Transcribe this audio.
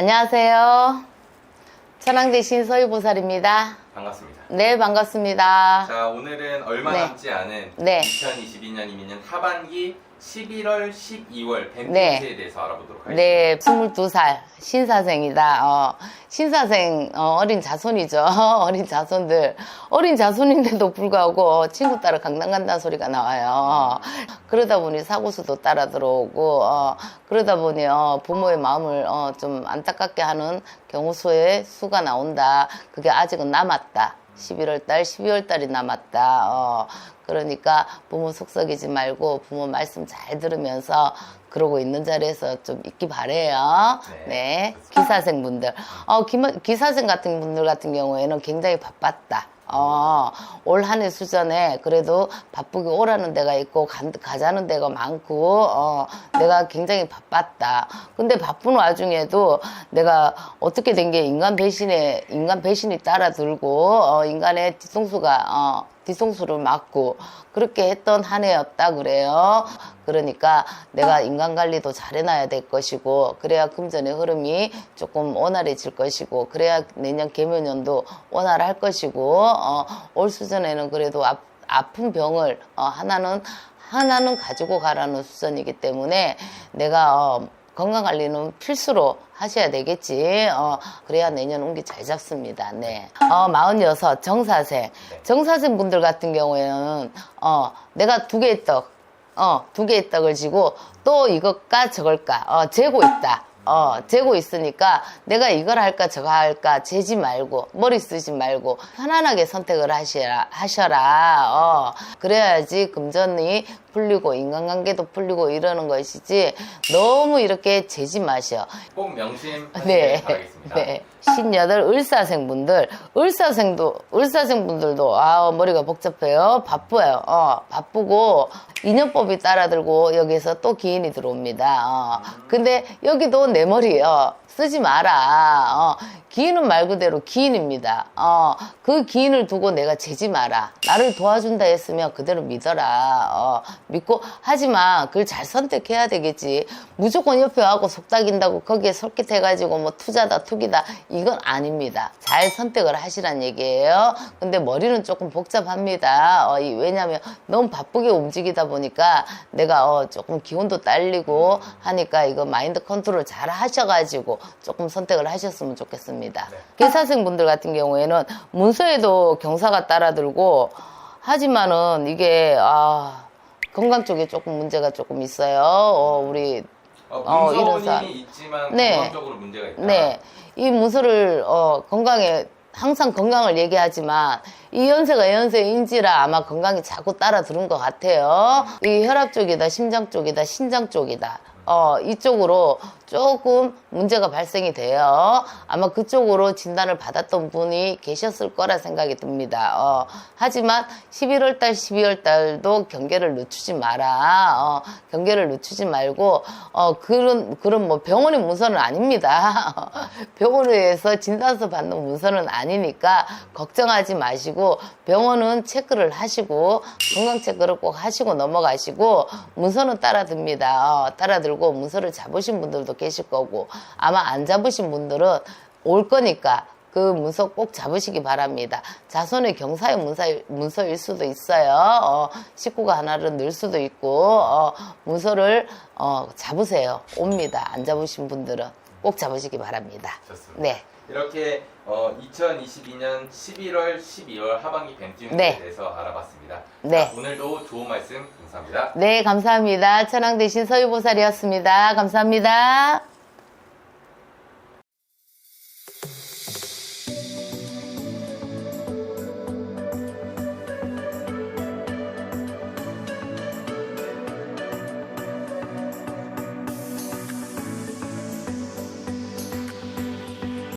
안녕하세요. 천왕대 신 서유보살입니다. 반갑습니다. 네, 반갑습니다. 자, 오늘은 얼마 네. 남지 않은 네. 2022년 이민년 하반기 11월, 12월 뱀띠에 네. 대해서 알아보도록 하겠습니다. 네, 22살 신사생이다. 어, 신사생 어, 린 자손이죠. 어린 자손들. 어린 자손인데도 불구하고 친구 따라 강남 간다는 소리가 나와요. 그러다 보니 사고수도 따라 들어오고 어, 그러다 보니 어, 부모의 마음을 어, 좀 안타깝게 하는 경우 수의 수가 나온다. 그게 아직은 남았다. 11월 달, 12월 달이 남았다. 어, 그러니까 부모 속썩이지 말고 부모 말씀 잘 들으면서 그러고 있는 자리에서 좀 있기 바래요. 네, 네. 좋습니다. 기사생 분들. 어, 기사생 같은 분들 같은 경우에는 굉장히 바빴다. 어, 올 한 해 수전에 그래도 바쁘게 오라는 데가 있고 가, 가자는 데가 많고 어, 내가 굉장히 바빴다. 근데 바쁜 와중에도 내가 어떻게 된 게 인간 배신에 인간 배신이 따라들고 어, 인간의 뒤통수가 어, 뒤통수를 맞고 그렇게 했던 한 해였다 그래요. 그러니까 내가 인간 관리도 잘 해놔야 될 것이고 그래야 금전의 흐름이 조금 원활해질 것이고 그래야 내년 개묘년도 원활할 것이고 어, 올 수전에는 그래도 아, 아픈 병을 어, 하나는 하나는 가지고 가라는 수전이기 때문에 내가 어, 건강 관리는 필수로 하셔야 되겠지. 어, 그래야 내년 운기 잘 잡습니다. 네. 어, 46, 정사생. 정사생 분들 같은 경우에는, 어, 내가 두 개의 떡, 어, 두 개의 떡을 지고 또 이것까 저걸까, 어, 재고 있다. 어, 재고 있으니까 내가 이걸 할까 저거 할까 재지 말고 머리 쓰지 말고 편안하게 선택을 하시라, 하셔라. 어, 그래야지 금전이 풀리고 인간관계도 풀리고 이러는 것이지 너무 이렇게 재지 마셔. 꼭 명심하시길 네. 바라겠습니다. 네. 신여덟 을사생분들, 을사생도, 을사생분들도, 아, 머리가 복잡해요. 바빠요. 어, 바쁘고, 인연법이 따라들고, 여기서 또 기인이 들어옵니다. 어. 근데 여기도 내 머리예요. 쓰지 마라. 어, 기인은 말 그대로 기인입니다. 어, 그 기인을 두고 내가 재지 마라. 나를 도와준다 했으면 그대로 믿어라. 어, 믿고, 하지만 그걸 잘 선택해야 되겠지. 무조건 옆에 와고 속닥인다고 거기에 솔깃해가지고 뭐 투자다, 투기다. 이건 아닙니다. 잘 선택을 하시란 얘기예요. 근데 머리는 조금 복잡합니다. 어, 이- 왜냐면 너무 바쁘게 움직이다 보니까 내가 어, 조금 기운도 딸리고 하니까 이거 마인드 컨트롤 잘 하셔가지고 조금 선택을 하셨으면 좋겠습니다. 네. 개사생 분들 같은 경우에는 문서에도 경사가 따라들고 하지만은 이게 아 건강 쪽에 조금 문제가 조금 있어요. 어, 우리 어, 어, 이런 사- 있지만 네. 건강적으로 문제가 있다. 네. 이 문서를, 어, 건강에, 항상 건강을 얘기하지만, 이 연세가 연세인지라 아마 건강이 자꾸 따라 들은 것 같아요. 이 혈압 쪽이다, 심장 쪽이다, 신장 쪽이다. 어, 이쪽으로 조금 문제가 발생이 돼요. 아마 그쪽으로 진단을 받았던 분이 계셨을 거라 생각이 듭니다. 어, 하지만 11월 달, 12월 달도 경계를 늦추지 마라. 어, 경계를 늦추지 말고, 어, 그런, 그런 뭐 병원의 문서는 아닙니다. 병원에서 진단서 받는 문서는 아니니까 걱정하지 마시고 병원은 체크를 하시고 건강 체크를 꼭 하시고 넘어가시고 문서는 따라 듭니다. 어, 따라 들고 문서를 잡으신 분들도 계실 거고 아마 안 잡으신 분들은 올 거니까 그 문서 꼭 잡으시기 바랍니다. 자손의 경사의 문서, 문서일 수도 있어요. 어, 식구가 하나를 넣을 수도 있고, 어, 문서를, 어, 잡으세요. 옵니다. 안 잡으신 분들은 꼭 잡으시기 바랍니다. 좋습니다. 네. 이렇게 어, 2022년 11월, 12월 하반기 뱀띠에 네. 대해서 알아봤습니다. 네. 자, 오늘도 좋은 말씀 감사합니다. 네, 감사합니다. 천왕 대신 서유보살이었습니다. 감사합니다.